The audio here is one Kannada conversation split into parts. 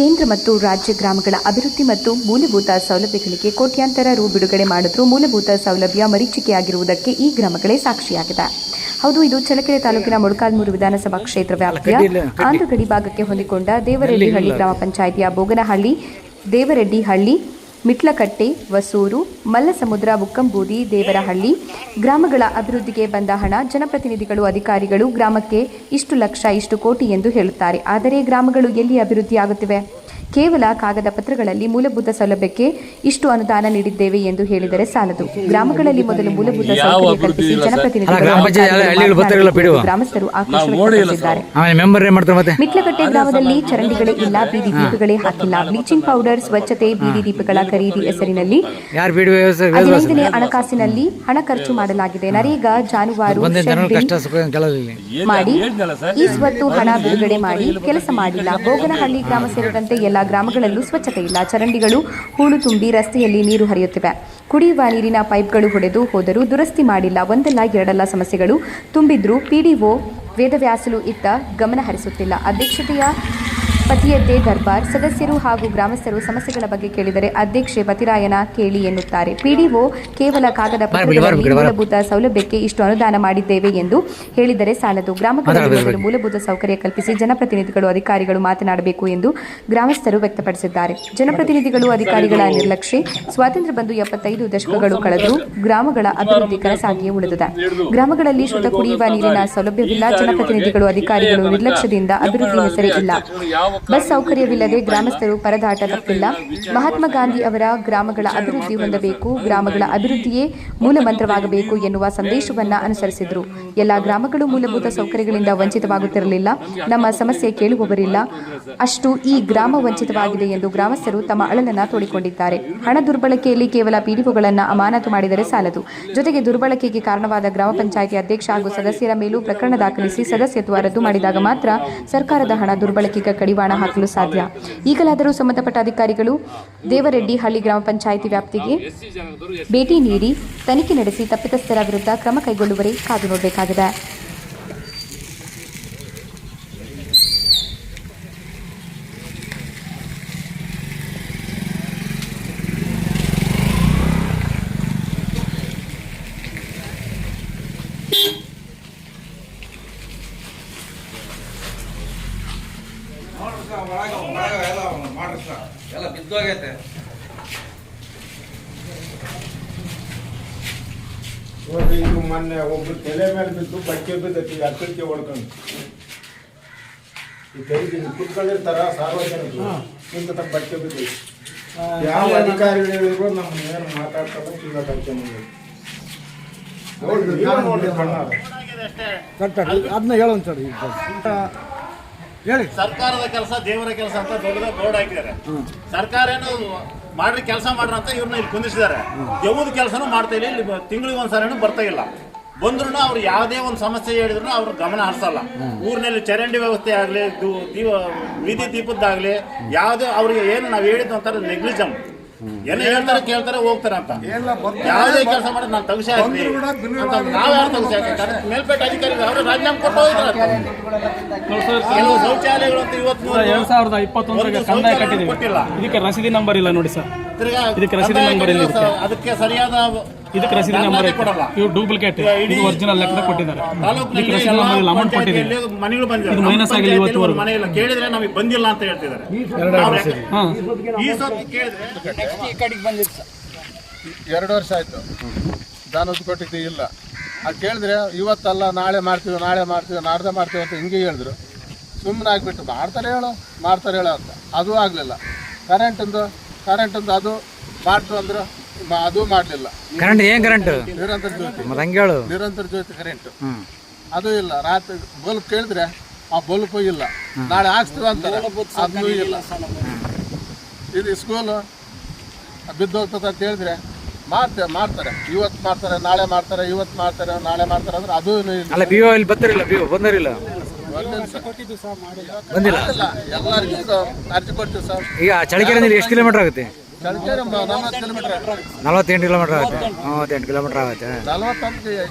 ಕೇಂದ್ರ ಮತ್ತು ರಾಜ್ಯ ಗ್ರಾಮಗಳ ಅಭಿವೃದ್ಧಿ ಮತ್ತು ಮೂಲಭೂತ ಸೌಲಭ್ಯಗಳಿಗೆ ಕೋಟ್ಯಾಂತರ ರು ಬಿಡುಗಡೆ ಮಾಡಿದ್ರು. ಮೂಲಭೂತ ಸೌಲಭ್ಯ ಮರೀಚಿಕೆಯಾಗಿರುವುದಕ್ಕೆ ಈ ಗ್ರಾಮಗಳೇ ಸಾಕ್ಷಿಯಾಗಿದೆ. ಹೌದು ಇದು ಚಳ್ಳಕೆರೆ ತಾಲೂಕಿನ ಮೊಳಕಾಲ್ಮೂರು ವಿಧಾನಸಭಾ ಕ್ಷೇತ್ರ ವ್ಯಾಪ್ತಿಯ ಆಂಧ್ರಗಡಿ ಭಾಗಕ್ಕೆ ಹೊಂದಿಕೊಂಡ ದೇವರೆಡ್ಡಿಹಳ್ಳಿ ಗ್ರಾಮ ಪಂಚಾಯಿತಿಯ ಬೋಗನಹಳ್ಳಿ ದೇವರೆಡ್ಡಿಹಳ್ಳಿ ಮಿಟ್ಲಕಟ್ಟೆ ವಸೂರು ಮಲ್ಲಸಮುದ್ರ ಬುಕ್ಕಂಬೂದಿ ದೇವರಹಳ್ಳಿ ಗ್ರಾಮಗಳ ಅಭಿವೃದ್ಧಿಗೆ ಬಂದ ಹಣ ಜನಪ್ರತಿನಿಧಿಗಳು, ಅಧಿಕಾರಿಗಳು ಗ್ರಾಮಕ್ಕೆ ಇಷ್ಟು ಲಕ್ಷ, ಇಷ್ಟು ಕೋಟಿ ಎಂದು ಹೇಳುತ್ತಾರೆ. ಆದರೆ ಗ್ರಾಮಗಳು ಎಲ್ಲಿ ಅಭಿವೃದ್ಧಿಯಾಗುತ್ತಿವೆ? ಕೇವಲ ಕಾಗದ ಪತ್ರಗಳಲ್ಲಿ ಮೂಲಭೂತ ಸೌಲಭ್ಯಕ್ಕೆ ಇಷ್ಟು ಅನುದಾನ ನೀಡಿದ್ದೇವೆ ಎಂದು ಹೇಳಿದರೆ ಸಾಲದು. ಗ್ರಾಮಗಳಲ್ಲಿ ಮೊದಲು ಮೂಲಭೂತ ಸೌಕರ್ಯ ಕಲ್ಪಿಸಿ ಜನಪ್ರತಿನಿಧಿಗಳು. ಗ್ರಾಮಸ್ಥರು ಆಕ್ರೋಶ ವ್ಯಕ್ತಪಡಿಸಿದ್ದಾರೆ. ಆಮೇಲೆ ಮೆಂಬರ್ ಏನ್ ಮಾಡ್ತಾರೆ ಮತ್ತೆ? ಮಿಟ್ಲಕಟ್ಟೆ ಗ್ರಾಮದಲ್ಲಿ ಚರಂಡಿಗಳೇ ಇಲ್ಲ ಬೀದಿ ದೀಪಗಳೇ ಹಾಕಿಲ್ಲ. ಬ್ಲೀಚಿಂಗ್ ಪೌಡರ್ ಸ್ವಚ್ಛತೆ ಬೀದಿ ದೀಪಗಳ ಖರೀದಿ ಹೆಸರಿನಲ್ಲಿ ಹದಿನೈದನೇ ಹಣಕಾಸಿನಲ್ಲಿ ಹಣ ಖರ್ಚು ಮಾಡಲಾಗಿದೆ. ನರೇಗಾ ಜಾನುವಾರು ಮಾಡಿ ಈ ಸ್ವತ್ತು ಹಣ ಬಿಡುಗಡೆ ಮಾಡಿ ಕೆಲಸ ಮಾಡಿಲ್ಲ. ಬೋಗನಹಳ್ಳಿ ಗ್ರಾಮ ಸೇರಿದಂತೆ ಎಲ್ಲ ಗ್ರಾಮಗಳಲ್ಲೂ ಸ್ವಚ್ಛತೆ ಇಲ್ಲ. ಚರಂಡಿಗಳು ಹೂಳು ತುಂಬಿ ರಸ್ತೆಯಲ್ಲಿ ನೀರು ಹರಿಯುತ್ತಿವೆ. ಕುಡಿಯುವ ನೀರಿನ ಪೈಪ್ಗಳು ಹೊಡೆದು ಹೋದರೂ ದುರಸ್ತಿ ಮಾಡಿಲ್ಲ. ಒಂದಲ್ಲ ಎರಡಲ್ಲ ಸಮಸ್ಯೆಗಳು. ತುಂಬಿದ್ರೂ ಪಿಡಿಒ ವೇದವ್ಯಾಸಲು ಇತ್ತ ಗಮನ ಹರಿಸುತ್ತಿಲ್ಲ. ಅಧ್ಯಕ್ಷತೆಯ ಪತಿಯದ್ದೇ ದರ್ಬಾರ್. ಸದಸ್ಯರು ಹಾಗೂ ಗ್ರಾಮಸ್ಥರು ಸಮಸ್ಯೆಗಳ ಬಗ್ಗೆ ಕೇಳಿದರೆ ಅಧ್ಯಕ್ಷೆ ಪತಿರಾಯನ ಕೇಳಿ ಎನ್ನುತ್ತಾರೆ. ಪಿಡಿಒ ಕೇವಲ ಕಾಗದ ಪತ್ರಗಳಲ್ಲಿ ಮೂಲಭೂತ ಸೌಲಭ್ಯಕ್ಕೆ ಇಷ್ಟು ಅನುದಾನ ಮಾಡಿದ್ದೇವೆ ಎಂದು ಹೇಳಿದರೆ ಸಾಲದು. ಗ್ರಾಮಗಳಲ್ಲಿ ಮೂಲಭೂತ ಸೌಕರ್ಯ ಕಲ್ಪಿಸಿ ಜನಪ್ರತಿನಿಧಿಗಳು ಅಧಿಕಾರಿಗಳು ಮಾತನಾಡಬೇಕು ಎಂದು ಗ್ರಾಮಸ್ಥರು ವ್ಯಕ್ತಪಡಿಸಿದ್ದಾರೆ. ಜನಪ್ರತಿನಿಧಿಗಳು ಅಧಿಕಾರಿಗಳ ನಿರ್ಲಕ್ಷ್ಯ ಸ್ವಾತಂತ್ರ್ಯ ಬಂದು ಎಪ್ಪತ್ತೈದು ದಶಕಗಳು ಕಳೆದು ಗ್ರಾಮಗಳ ಅಭಿವೃದ್ಧಿ ಕನಸಾಗಿಯೇ ಉಳಿದಿದೆ. ಗ್ರಾಮಗಳಲ್ಲಿ ಶುದ್ಧ ಕುಡಿಯುವ ನೀರಿನ ಸೌಲಭ್ಯವಿಲ್ಲ. ಜನಪ್ರತಿನಿಧಿಗಳು ಅಧಿಕಾರಿಗಳು ನಿರ್ಲಕ್ಷ್ಯದಿಂದ ಅಭಿವೃದ್ಧಿ ಹೆಸರೇ ಇಲ್ಲ ಬಸ್ ಸೌಕರ್ಯವಿಲ್ಲದೆ ಗ್ರಾಮಸ್ಥರು ಪರದಾಟ ತಪ್ಪಿಲ್ಲ ಮಹಾತ್ಮ ಗಾಂಧಿ ಅವರ ಗ್ರಾಮಗಳ ಅಭಿವೃದ್ಧಿ ಹೊಂದಬೇಕು, ಗ್ರಾಮಗಳ ಅಭಿವೃದ್ಧಿಯೇ ಮೂಲಮಂತ್ರವಾಗಬೇಕು ಎನ್ನುವ ಸಂದೇಶವನ್ನು ಅನುಸರಿಸಿದರು. ಎಲ್ಲ ಗ್ರಾಮಗಳು ಮೂಲಭೂತ ಸೌಕರ್ಯಗಳಿಂದ ವಂಚಿತವಾಗುತ್ತಿರಲಿಲ್ಲ. ನಮ್ಮ ಸಮಸ್ಯೆ ಕೇಳುವವರಿಲ್ಲ. ಅಷ್ಟು ಈ ಗ್ರಾಮ ವಂಚಿತವಾಗಿದೆ ಎಂದು ಗ್ರಾಮಸ್ಥರು ತಮ್ಮ ಅಳಲನ್ನ ತೋಡಿಕೊಂಡಿದ್ದಾರೆ. ಹಣ ದುರ್ಬಳಕೆಯಲ್ಲಿ ಕೇವಲ ಪಿಡಿಒಗಳನ್ನ ಅಮಾನತು ಮಾಡಿದರೆ ಸಾಲದು. ಜೊತೆಗೆ ದುರ್ಬಳಕೆಗೆ ಕಾರಣವಾದ ಗ್ರಾಮ ಪಂಚಾಯಿತಿ ಅಧ್ಯಕ್ಷ ಹಾಗೂ ಸದಸ್ಯರ ಮೇಲೂ ಪ್ರಕರಣ ದಾಖಲಿಸಿ ಸದಸ್ಯತ್ವ ರದ್ದು ಮಾಡಿದಾಗ ಮಾತ್ರ ಸರ್ಕಾರದ ಹಣ ದುರ್ಬಳಕೆಗೆ ಕಡಿವಾಣ ಹಾಕಲು ಸಾಧ್ಯ. ಈಗಲಾದರೂ ಸಂಬಂಧಪಟ್ಟ ಅಧಿಕಾರಿಗಳು ದೇವರೆಡ್ಡಿ ಹಳ್ಳಿ ಗ್ರಾಮ ಪಂಚಾಯಿತಿ ವ್ಯಾಪ್ತಿಗೆ ಭೇಟಿ ನೀಡಿ ತನಿಖೆ ನಡೆಸಿ ತಪ್ಪಿತಸ್ಥರ ವಿರುದ್ಧ ಕ್ರಮ ಕೈಗೊಳ್ಳುವರೆ ಕಾದು ನೋಡಬೇಕಾಗಿದೆ ಎಲ್ಲ ಬಿದ್ದೋಗೈತೆ ನೋಡ್ರಿ ಇದು ಮೊನ್ನೆ ಒಬ್ರು ತಲೆ ಮೇಲೆ ಬಿದ್ದು ಬಟ್ಟೆ ಬಿದ್ದೈತಿ ಅಕ್ಕಕ್ಕೆ ಹೊಡ್ಕೊಂಡು. ಈ ಕೈಗೆ ಕುತ್ಕೊಂಡಿರ್ತಾರ ಸಾರ್ವಜನಿಕರು. ಬಟ್ಟೆ ಬಿದ್ದೈತಿ. ಯಾವ ಅಧಿಕಾರಿಗಳಿರೋ ನಮ್ಮ ಏನು ಮಾತಾಡ್ತಾರೆ ಇಲ್ಲ ಮುಂದೆ. ನೋಡ್ರಿ ನೋಡ್ರಿ. ಕಣ್ಣಾರ. ಅದನ್ನ ಸರಿ ಒಂದ್ಸರಿ ಹೇಳಿ. ಸರ್ಕಾರದ ಕೆಲಸ, ದೇವರ ಕೆಲಸ ಅಂತ ದೊಡ್ಡದ ಬೋರ್ಡ್ ಹಾಕಿದ್ದಾರೆ. ಸರ್ಕಾರ ಏನು ಮಾಡ್ರಿ, ಕೆಲಸ ಮಾಡ್ರಿ ಅಂತ ಇವ್ರನ್ನ ಇಲ್ಲಿ ಕುಂದಿಸಿದ್ದಾರೆ. ಯಾವ್ದು ಕೆಲಸನೂ ಮಾಡ್ತಾ ಇಲ್ಲ, ಇಲ್ಲಿ ತಿಂಗಳಿಗೆ ಒಂದ್ಸರಿನೂ ಬರ್ತಾ ಇಲ್ಲ. ಬಂದ್ರು ಅವ್ರು ಯಾವುದೇ ಒಂದು ಸಮಸ್ಯೆ ಹೇಳಿದ್ರು ಅವ್ರ ಗಮನ ಹರಿಸಲ್ಲ. ಊರಿನಲ್ಲಿ ಚರಂಡಿ ವ್ಯವಸ್ಥೆ ಆಗಲಿ ದೀಪ ಬೀದಿ ದೀಪದ್ದಾಗ್ಲಿ, ಯಾವುದೇ ಅವ್ರಿಗೆ ಏನು ನಾವು ಹೇಳಿದ್ದು ಅಂತಾರೆ ನೆಗ್ಲಿಜಮ್ ಎಲ್ಲ ಹೇಳ್ತಾರೆ ಕೇಳ್ತಾರೆ ಹೋಗ್ತಾರೆ ಅಂತ ಯಾವುದೇ ಕೆಲಸ ಮಾಡಿ ನಾನು ತಗಸೆ ಅಂತ ನಾವ್ ಯಾರು ತಗಸಿ ಹಾಕಿರ್ತಾರೆ ಮೇಲ್ಪೇಟೆ ಅಧಿಕಾರಿಗಳು ಅವರು ರಾಜೀನಾಮೆ ಕೊಟ್ಟು ಹೋಗಿದ್ದಾರೆ. ಕೆಲವು ಶೌಚಾಲಯಗಳು ಅಂತ ಇವತ್ತು ಎರಡ್ ಸಾವಿರದ ಇಪ್ಪತ್ತೊಂದರಾಗ ಕಂದಾಯ ಕಟ್ಟಿದ್ದೀವಿ. ಕೊಟ್ಟಿಲ್ಲ. ಇದಕ್ಕೆ ರಸೀದಿ ನಂಬರ್ ಇಲ್ಲ ನೋಡಿ ಸರ್. ತಿರ್ಗಾ ಇದಕ್ಕೆ ರಸೀದಿ ನಂಬರ್ ಇಲ್ಲ ಸರ್. ಅದಕ್ಕೆ ಸರಿಯಾದ ಇದಕ್ಕೆ ರಸೀದಿ ನಂಬರ್ ಇವು ಡೂಪ್ಲಿಕೇಟ್ ಇದು ಒರಿಜಿನಲ್ ಲೆಕ್ಕದ ಕೊಟ್ಟಿದ್ದಾರೆ. ಇದಕ್ಕೆ ರಸೀದಿ ನಂಬರ್ ಇಲ್ಲ ಅಮೌಂಟ್ ಕೊಟ್ಟಿದ್ದೀವಿ. ಮನೆಗಳು ಬಂದಿದೆ ಇದು ಮೈನಸ್ ಆಗಿಲ್ಲ ಇವತ್ತು ಮನೆ ಇಲ್ಲ ಕೇಳಿದ್ರೆ ನಮಗೆ ಬಂದಿಲ್ಲ ಅಂತ ಹೇಳ್ತಿದ್ದಾರೆ. ನಾವು ಕೇಳಿದ್ರೆ ನೆಕ್ಸ್ಟ್ ಈ ಸತಿ ಕೇಳಿದ್ರೆ ಎರಡು ವರ್ಷ ಆಯ್ತು. ದಾನದ ಕೊಟ್ಟಿದ್ದು ಇಲ್ಲ. ಅದು ಕೇಳಿದ್ರೆ ಇವತ್ತಲ್ಲ ನಾಳೆ ಮಾಡ್ತೀವಿ ನಾಳೆ ಮಾಡ್ತೀವಿ ನಾಡ್ದೆ ಮಾಡ್ತೀವಿ ಅಂತ ಹಿಂಗೆ ಹೇಳಿದ್ರು. ಸುಮ್ಮನೆ ಆಗಿಬಿಟ್ಟು ಮಾಡ್ತಾರೆ ಹೇಳು ಮಾಡ್ತಾರೆ ಹೇಳು ಅಂತ. ಅದು ಆಗಲಿಲ್ಲ. ಕರೆಂಟಿಂದು ಕರೆಂಟಿಂದು ಅದು ಮಾಡ್ತು ಅಂದ್ರೆ. ಮ- ಅದು ಮಾಡಲಿಲ್ಲ. ಕರೆಂಟ್ ಏನ್ ಕರೆಂಟ್ ನಿರಂತರ ಜ್ಯೋತಿ. ಮತ್ತೆ ಹಂಗೆ ಹೇಳು. ನಿರಂತರ ಜ್ಯೋತಿ ಕರೆಂಟ್ ಅದು ಇಲ್ಲ ರಾತ್ರಿ ಬಲ್ಬ್ ಕೇಳಿದ್ರೆ ಆ ಬಲ್ಬ್ ಇಲ್ಲ. ನಾಳೆ ಹಾಕ್ಸ್ತೀವಿ ಅಂತಾರೆ. ಅದೂ ಇಲ್ಲ. ಇದು ಸ್ಕೂಲು ಬಿದ್ದೋಗ್ತದೆ ಅಂತ ಹೇಳಿದ್ರೆ ಮಾಡ್ತೇವೆ ಮಾಡ್ತಾರೆ. ಇವತ್ತು ಮಾಡ್ತಾರೆ ನಾಳೆ ಮಾಡ್ತಾರೆ ಇವತ್ತು ಮಾಡ್ತಾರೆ ನಾಳೆ ಮಾಡ್ತಾರೆ ಅಂದ್ರೆ ಅದೂ ಇಲ್ಲ. ಅಲ್ಲ ಬಿ ಇಲ್ಲಿ ಬರ್ತಿರಲಿಲ್ಲ ಬಿ ಬಂದಿರಲಿಲ್ಲ? ಒಂದಿನ ಸಹ ಎಲ್ಲರಿಗೂ ಅರ್ಜಿ ಕೊಡ್ತೀವಿ ಸರ್. ಈಗ ಚಳಿಕೆರೆಯಲ್ಲಿ ಎಷ್ಟು ಕಿಲೋಮೀಟರ್ ಆಗುತ್ತೆ? ನಲವತ್ತೆಂಟು ಕಿಲೋಮೀಟರ್ ಆಗುತ್ತೆ. ಮೂವತ್ತೆಂಟು ಕಿಲೋಮೀಟರ್ ಆಗುತ್ತೆ. ಹಾಂ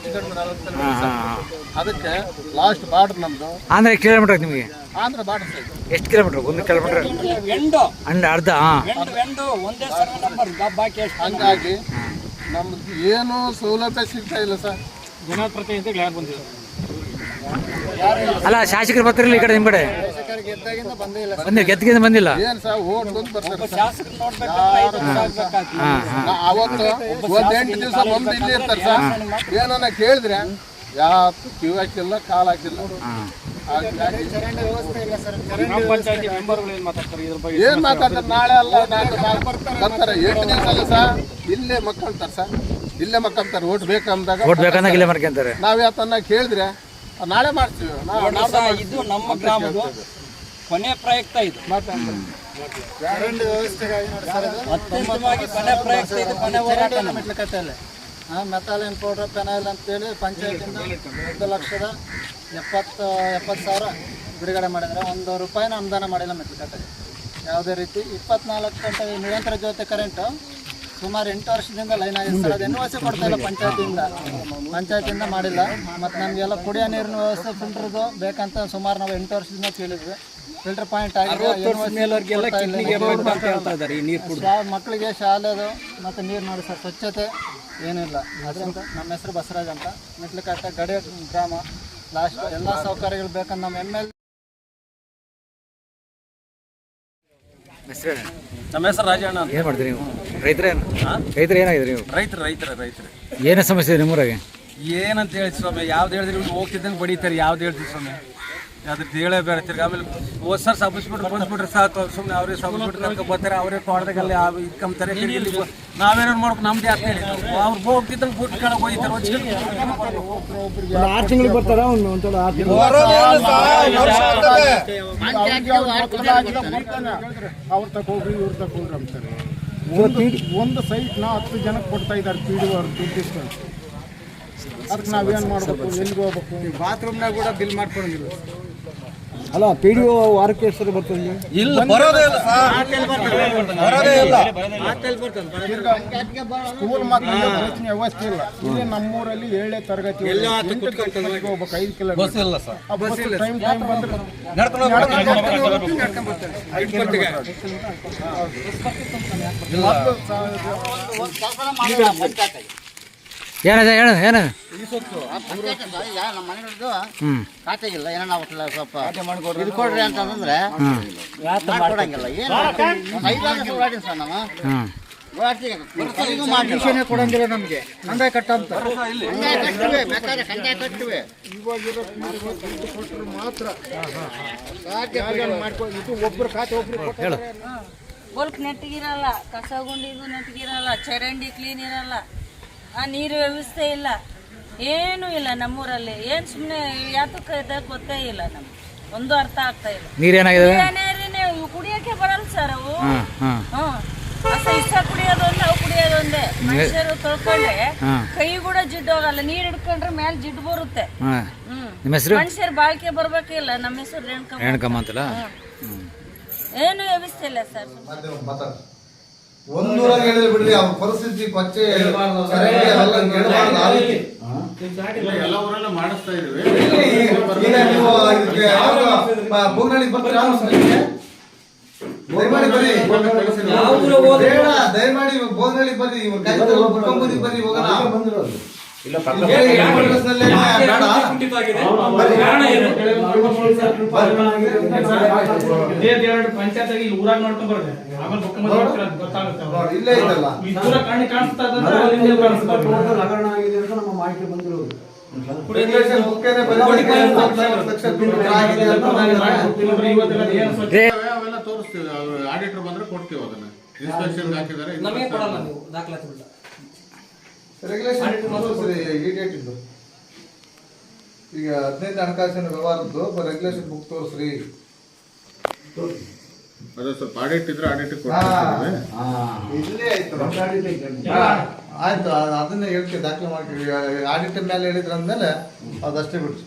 ಕಿಲೋಮೀಟರ್ ಹಾಂ ಹಾಂ ಅದಕ್ಕೆ ಲಾಸ್ಟ್ ಬಾರ್ಡರ್ ನಮ್ದು. ಆಂಧ್ರ ಎಷ್ಟು ಕಿಲೋಮೀಟ್ರ್ ಆಯ್ತು ನಿಮಗೆ? ಆಂಧ್ರ ಬಾರ್ಡರ್ ಎಷ್ಟು ಕಿಲೋಮೀಟರ್ ಒಂದು ಕಿಲೋಮೀಟರ್ ಅಂಡ್ ಅರ್ಧ ಹಾಂ. ಹಂಗಾಗಿ ನಮ್ದು ಏನು ಸೌಲಭ್ಯ ಸಿಗ್ತಾ ಇಲ್ಲ ಸರ್. ಜನಪ್ರತಿನಿಧಿ ಯಾರು ಬಂದಿದ್ದಾರೆ ಅಲ್ಲ ಶಾಸಕರು ಬರ್ತಿರಲಿಲ್ಲ ಈ ಕಡೆ ನಿಮ್ಮ ಕಡೆ? ಬಂದಿಲ್ಲ ಬಂದಿಲ್ಲ? ಏನ್ ಸರ್ ಓಟ್ ಬಂದು ಬರ್ತಾರೆ ಅವತ್ತು ಒಂದ್ ಎಂಟು ದಿವಸ ಬಂದು ಇಲ್ಲಿ ಇರ್ತಾರೆ ಸರ್. ಏನನ್ನ ಕೇಳಿದ್ರೆ ಯಾವತ್ತು ಕ್ಯೂ ಹಾಕಿಲ್ಲ ಕಾಲ್ ಹಾಕಿಲ್ಲ. ಏನು ಮಾತಾಡ್ತಾರೆ ಇದ್ರ ಬಗ್ಗೆ? ಏನ್ ಮಾತಾಡ್ತಾರೆ? ನಾಳೆ ಅಲ್ಲ ನಾಳೆ ಬರ್ತಾರೆ. ಎಂಟು ದಿವಸ ಅಲ್ಲ ಸರ್. ಇಲ್ಲೇ ಮಕ್ಕಂತಾರೆ ಸರ್. ಇಲ್ಲೇ ಮಕ್ಕಂತಾರೆ. ಓಟ್ ಬೇಕಂದಾಗ ಓಟ್ ಬೇಕಂದಾಗ ಇಲ್ಲೇ ಮಾಡ್ಕೊಂತಾರೆ ನಾವ್ ಯಾವತ್ತನ್ನ ಕೇಳಿದ್ರೆ ನಾಳೆ ಮಾಡ್ತೀವಿ. ನಾವು ಇದು ನಮ್ಮ ಗ್ರಾಮದ ಕೊನೆ ಪ್ರಯುಕ್ತ ಇದು. ಅತ್ಯುತ್ತಮವಾಗಿ ಕೊನೆ ಪ್ರಯುಕ್ತ ಇದು ಕೊನೆ ಹೋರಾಟ ಮೆಥಾಲಿನ್ ಪೌಡರ್ ಪೆನಾಯಿಲ್ ಅಂತೇಳಿ ಪಂಚಾಯತಿಂದ ಒಂದು ಲಕ್ಷದ ಎಪ್ಪತ್ತು ಎಪ್ಪತ್ತು ಸಾವಿರ ಬಿಡುಗಡೆ ಮಾಡಿದರೆ ಒಂದು ರೂಪಾಯಿನ ಅನುದಾನ ಮಾಡಿಲ್ಲ ಮೆಟ್ಲಕಟ್ಟೆಗೆ ಯಾವುದೇ ರೀತಿ ಇಪ್ಪತ್ನಾಲ್ಕು ಗಂಟೆ ನಿರಂತರ ಜ್ಯೋತಿ ಕರೆಂಟು ಸುಮಾರು ಎಂಟು ವರ್ಷದಿಂದ ಲೈನ್ ಆಗಿದೆ ಸರ್. ಅದು ಎನ್ ವರ್ಷ ಕೊಡ್ತಾ ಇಲ್ಲ ಪಂಚಾಯತಿಯಿಂದ. ಪಂಚಾಯತಿಯಿಂದ ಮಾಡಿಲ್ಲ. ಮತ್ತು ನಮಗೆಲ್ಲ ಕುಡಿಯೋ ನೀರಿನ ವ್ಯವಸ್ಥೆ ಫಿಲ್ಟರ್ದು ಬೇಕಂತ ಸುಮಾರು ನಾವು ಎಂಟು ವರ್ಷದಿಂದ ಕೇಳಿದ್ವಿ. ಫಿಲ್ಟರ್ ಪಾಯಿಂಟ್ ಆಗಿದೆ ಮಕ್ಕಳಿಗೆ ಶಾಲೆದು ಮತ್ತು ನೀರು ನೋಡಿ ಸರ್ ಸ್ವಚ್ಛತೆ ಏನಿಲ್ಲ. ಇಲ್ಲ ಅದರಿಂದ ನಮ್ಮ ಹೆಸರು ಬಸವರಾಜ್ ಅಂತ. ಮೆಟ್ಲಕಟ್ಟೆ ಗಡಿ ಗ್ರಾಮ. ಲಾಸ್ಟ್ ಎಲ್ಲ ಸೌಕರ್ಯಗಳು ಬೇಕಂತ ನಮ್ಮ ಎಂ ಎಲ್ ಹೆಸರು ನಮ್ಮ ಹೆಸರು ರಾಜಣ್ಣ ಅಂತ. ಏನು ಮಾಡ್ತೀರಿ ನೀವು? ರೈತರೇನು? ರೈತರ ಏನಾಗಿದ್ರಿ ನೀವು? ರೈತರು ರೈತರ ರೈತರ. ಏನು ಸಮಸ್ಯೆ ಇದೆ ನಿಮ್ಮೂರಾಗೆ? ಏನಂತ ಹೇಳಿ ಸ್ವಾಮಿ ಯಾವ್ದು ಹೇಳಿದ್ರಿ ಹೋಗ್ತಿದ್ದಂಗೆ ಬಡಿತಾರೆ ಯಾವ್ದು ಹೇಳ್ತೀವಿ ಸ್ವಾಮಿ? ಅದ್ರದ್ದು ಹೇಳೇ ಬೇರೆ ತಿರ್ಗಿ ಆಮೇಲೆ ಹೋದ್ ಸರ್ ಸಬ್ಬಿಸ್ಬಿಟ್ರೆ ಬಂದ್ಬಿಟ್ರೆ ಸಾಕು. ಸುಮ್ಮನೆ ಅವರೇ ಸಬ್ಬಿಸ್ಬಿಟ್ಟು ಕರ್ಕೊ ಬರ್ತಾರೆ ಅವರೇ ತೋಟದಾಗಲ್ಲಿ ಇಟ್ಕೊಂತಾರೆ ಇಲ್ಲಿ ನಾವೇನೋ ಮಾಡ್ಬೇಕು ನಮ್ದು ಯಾಕೆ ಹೇಳಿ. ಅವ್ರು ಹೋಗ್ತಿದ್ದಂಗೆ ಬಿಟ್ಟು ಕೆಳಗೆ ಹೋಗಿತಾರೆ ಆರು ತಿಂಗಳಿಗೆ ಬರ್ತಾರ ಅವ್ರ ತಕ ಹೋಗ್ರಿ ಇವ್ರ ತಕ ಹೋಗ್ರಿ ಅಂತಾರೆ ಒಂದು ಸೈಟ್ ಸೈಟ್ನ ಹತ್ತು ಜನಕ್ಕೆ ಕೊಡ್ತಾ ಇದ್ದಾರೆ ಪಿ ಡಿ ಅವ್ರು ದುಡ್ಡಿಸ್ತಾರೆ ಅದಕ್ಕೆ ನಾವೇನು ಮಾಡ್ಬೇಕು? ಎಲ್ಲಿಗೆ ಹೋಗ್ಬೇಕು? ಬಾತ್ರೂಮ್ನಾಗ ಕೂಡ ಬಿಲ್ ಮಾಡ್ಕೊಳಂಗಿಲ್ಲ ಅಲ್ಲ ಪಿ ಡಿ ಒ ವಾರಕ್ಕೆ ಎಷ್ಟು ಬರ್ತದೆ ಇಲ್ಲ? ಬರೋದೇ ಇಲ್ಲ ಬರೋದೇ ಇಲ್ಲ. ಸ್ಕೂಲ್ ಮಕ್ಕಳಿಗೆ ಬಸ್ಸಿನ ವ್ಯವಸ್ಥೆ ಇಲ್ಲ. ಇಲ್ಲಿ ನಮ್ಮೂರಲ್ಲಿ ಏಳನೇ ತರಗತಿ ಹೋಗ್ಬೇಕು ಐದು ಕಿಲೋಮೀಟರ್. ಬಸ್ ಇಲ್ಲ ಸರ್. ಆ ಬಸ್ ಟೈಮ್ ಟೈಮ್ ಬಂದ್ರೆ ಏನಿದೆ ಹೇಳು ಏನು ಹ್ಞೂ ಖಾತೆಗಿಲ್ಲ ಸ್ವಲ್ಪ ಇದು ಕೊಡ್ರಿ ಅಂತಂದ್ರೆ ಕೊಡಂಗಿಲ್ಲ ಏನು ಸರ್ ನಾವು ಹ್ಞೂ ಓಡಾಡ್ತೀವಿ ಕೊಡಂಗಿಲ್ಲ ನಮಗೆ. ಕಂದಾಯ ಕಟ್ಟಂತ ಕಂದಾಯ ಕಟ್ಟಿವೆ ಬೇಕಾದ್ರೆ ಕಂದಾಯ ಮಾಡ್ಕೊಂಡು ಇದು ಒಬ್ರು ಖಾತೆ ಒಬ್ರು ಹೇಳು. ಹೊಲ್ಕ್ ನೆಟ್ಟಿಗಿರಲ್ಲ ಕಸ ಗುಂಡಿಗೂ ನೆಟ್ಟಿಗಿರಲ್ಲ ಚರಂಡಿ ಕ್ಲೀನ್ ಇರಲ್ಲ. ಆ ನೀರು ವ್ಯವಸ್ಥೆ ಇಲ್ಲ. ಏನೂ ಇಲ್ಲ ನಮ್ಮೂರಲ್ಲಿ. ಏನು ಸುಮ್ಮನೆ ಯಾತಕ್ಕೆ ಇದೆ ಗೊತ್ತೇ ಇಲ್ಲ ನಮ್ ಒಂದು ಅರ್ಥ ಆಗ್ತಾ ಇಲ್ಲ. ನೀರೇನಾಗಿದೆ ಏನೇರಿನೇ ಇವು ಕುಡಿಯೋಕೆ ಬರಲ್ಲ ಸರ್ ಅವು. ಕುಡಿಯೋದೊಂದೇ ಅವು ಕುಡಿಯೋದೊಂದೇ ಮನುಷ್ಯರು ತೊಳ್ಕೊಂಡ್ರೆ ಕೈ ಕೂಡ ಜಿಡ್ಡು ಹೋಗಲ್ಲ. ನೀರ್ ಹಿಡ್ಕೊಂಡ್ರೆ ಮೇಲೆ ಜಿಡ್ ಬರುತ್ತೆ. ಹ್ಮ್ ನಿಮ್ಮ ಹೆಸರು? ಮನುಷ್ಯರು ಬಾಳಿಕೆ ಬರ್ಬೇಕಿಲ್ಲ ನಮ್ಮ ಹೆಸರು ರೇಣುಕಮ್ಮ ರೇಣುಕಮ್ಮ ಅಂತಲ್ಲ? ಏನು ವ್ಯವಸ್ಥೆ ಇಲ್ಲ ಸರ್. ಒಂದೂರಾಗ ಹೇಳಿದ್ರೆ ಬಿಡ್ರಿ ಅವ್ರ ಪರಿಸ್ಥಿತಿ ಪಚ್ಚೆ ಎಲ್ಲ ಊರಲ್ಲೂ ಮಾಡಿಸ್ತಾ ಇದೀವಿ ಈಗ ನೀವು ಇದಕ್ಕೆ ಬರ್ತೀರಾ? ದಯಮಾಡಿ ಬರ್ರಿ ದಯಮಾಡಿ ಬೋಗ್ನಳ್ಳಿ ಬರ್ರಿ ಇವ್ರ ಕೈ ಬರ್ರಿ ಹೋಗೋಣ. ಪಂಚಾಯತ್ ಇಲ್ಲಿ ಊರಾಗ ನೋಡ್ಕೊಂಡ್ ಕಣ್ಣಿ ಕಾಣಿಸ್ತಾ ಆಗಿದೆ ಅಂತ ರೇ ಅವೆಲ್ಲ ತೋರಿಸ್ತೀವಿ ಆಡಿಟರ್ ಬಂದ್ರೆ ಕೊಡ್ತೀವಿ ಅದನ್ನ. ಇನ್ಸ್ಪೆಕ್ಷನ್ ಹಾಕಿದ್ದಾರೆ ರೆಗ್ಯುಲೇಷನ್ ಈ ಡೇಟ್ ಇದ್ದು. ಈಗ ಹದಿನೈದು ಹಣಕಾಸಿನ ವ್ಯವಹಾರದ್ದು ರೆಗ್ಯುಲೇಷನ್ ಬುಕ್ ತೋರಿಸ್ರಿ. ಅದೇ ಸ್ವಲ್ಪ ಆಡಿಟ್ ಇದ್ರೆ ಆಡಿಟ್ ಇಲ್ಲೇ ಆಯ್ತು. ಆಯ್ತು. ಅದನ್ನ ಹೇಳ್ತೀವಿ ದಾಖಲೆ ಮಾಡ್ತೀವಿ. ಆಡಿಟ್ ಮೇಲೆ ಹೇಳಿದ್ರಂದ್ಮೇಲೆ ಅದಷ್ಟೇ ಬಿಡ್ರಿ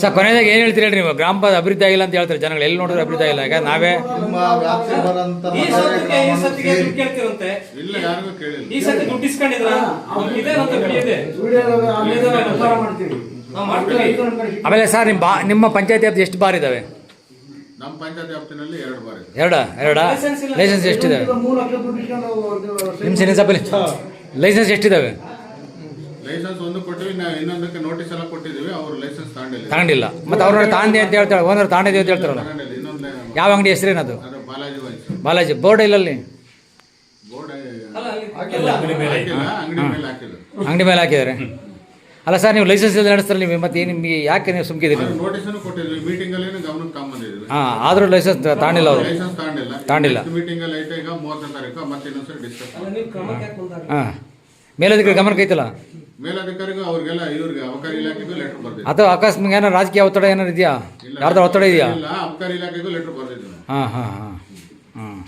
ಸರ್ ಕೊನೆಯದಾಗ ಏನು ಹೇಳ್ತೀರಿ ಹೇಳಿ ನೀವು? ಗ್ರಾಮ ಪಂಚಾಯತ್ ಅಭಿವೃದ್ಧಿ ಆಗಿಲ್ಲ ಅಂತ ಹೇಳ್ತಾರೆ ಜನಗಳು. ಎಲ್ಲಿ ನೋಡಿದ್ರೆ ಅಭಿವೃದ್ಧಿ ಆಗಿಲ್ಲ. ಈಗ ನಾವೇ ನಿಮ್ಮ ವ್ಯಾಪ್ತಿಗೆ ಬರೋಂಥ ಈ ಸತಿಗೆ ಈ ಸತಿಗೆ ಸೇರಿ. ದುಡ್ಡು ಕೇಳ್ತಿರಂತೆ. ಇಲ್ಲ ಯಾರಿಗೂ ಕೇಳಿಲ್ಲ. ಈ ಸತಿ ದುಡ್ಡು ಇಸ್ಕೊಂಡಿದ್ರ? ಇದೆ ಅಂತ ಇದೆ. ನಾವು ಮಾಡ್ತೀವಿ. ಆಮೇಲೆ ಸರ್ ನಿಮ್ಮ ಬಾ ನಿಮ್ಮ ಪಂಚಾಯತಿ ವ್ಯಾಪ್ತಿ ಎಷ್ಟು ಬಾರ್ ಇದಾವೆ? ನಮ್ಮ ಪಂಚಾಯತ್ ವ್ಯಾಪ್ತಿನಲ್ಲಿ ಎರಡು ಬಾರಿ ಎರಡ? ಎರಡಾ? ಲೈಸೆನ್ಸ್ ಎಷ್ಟಿದಾವೆ? ನಿಮ್ಮ ಸಿನಿಸಪ್ಪಲ್ಲಿ ಲೈಸೆನ್ಸ್ ಎಷ್ಟಿದಾವೆ? ಲೈಸೆನ್ಸ್ ಒಂದು ಕೊಟ್ಟಿವಿ ನಾವು ಇನ್ನೊಂದಕ್ಕೆ ನೋಟಿಸ್ ಎಲ್ಲ ಕೊಟ್ಟಿದ್ದೀವಿ ಅವರು ಲೈಸೆನ್ಸ್ ತಗೊಂಡಿಲ್ಲ. ತಗೊಂಡಿಲ್ಲ. ಮತ್ತೆ ಅವ್ರನ್ನ ತಾಂದೆ ಅಂತ ಹೇಳ್ತಾರೆ ಓನರ್ ತಾಂಡೆ ಅಂತ ಹೇಳ್ತಾರಲ್ಲ. ತಗೊಂಡಿಲ್ಲ ಇನ್ನೊಂದು ಯಾವ ಅಂಗಡಿ ಹೆಸರು ಅದು ಬಾಲಾಜಿ ವೈನ್ಸ್ ಬಾಲಾಜಿ ಬೋರ್ಡ್ ಇಲ್ಲಲ್ಲಿ ಬೋರ್ಡ್ ಹಾಕಿಲ್ಲ. ಅಂಗಡಿ ಮೇಲೆ ಹಾಕಿದ್ರು ಅಂಗಡಿ ಮೇಲೆ ಹಾಕಿದ್ದಾರೆ. ಅಲ್ಲ ಸರ್ ನೀವು ಲೈಸೆನ್ಸ್ ಇಲ್ಲ ನಡೆಸ್ತಾರೆ ನೀವು ಮತ್ತೆ ನಿಮಗೆ ಯಾಕೆ ನೀವು ಸುಮ್ಕಿದ್ದೀರಿ? ಅದು ನೋಟಿಸನ್ನು ಕೊಟ್ಟಿದ್ವಿ ಮೀಟಿಂಗ್ ಅಲ್ಲಿ ಗಮನಕ್ಕೆ ತಗೊಂಬಂದಿದ್ವಿ ಹಾಂ ಆದರೂ ಲೈಸೆನ್ಸ್ ತಾಂಡಿಲ್ಲ ಅವರು. ಲೈಸೆನ್ಸ್ ತಗೊಂಡಿಲ್ಲ. ತಗೊಂಡಿಲ್ಲ. ಮೀಟಿಂಗ್ ಅಲ್ಲಿ ಐತೆ ಈಗ ಮೂವತ್ತನೇ ತಾರೀಕು ಮತ್ತೆ ಇನ್ನೊಂದ್ಸರಿ ಡಿಸ್ಕಸ್ ನೀವು ಹಾಂ. ಮೇಲಧಿಕಾರಿ ಗಮನಕ್ಕೆ ಐತಲ್ಲ? ಮೇಲಧಿಕಾರಿಗೂ ಅವ್ರಿಗೆಲ್ಲ ಇವ್ರಿಗೆ ಅಬಕಾರಿ ಇಲಾಖೆಗೂ ಲೆಟರ್ ಬರ್ದಿದ್ವಿ ಅಥವಾ ಅಕಸ್ಮಾತ್ ಏನಾರ ರಾಜಕೀಯ ಒತ್ತಡ ಏನಾರು ಇದೆಯಾ? ಯಾರ್ದಾರು ಒತ್ತಡ ಇದೆಯಾ? ಇಲ್ಲ ಅಬಕಾರಿ ಇಲಾಖೆಗೂ ಲೆಟರ್ ಬರ್ದಿದ್ವಿ ನಾವು ಹಾಂ ಹಾಂ. ಹಾಂ ಹಾಂ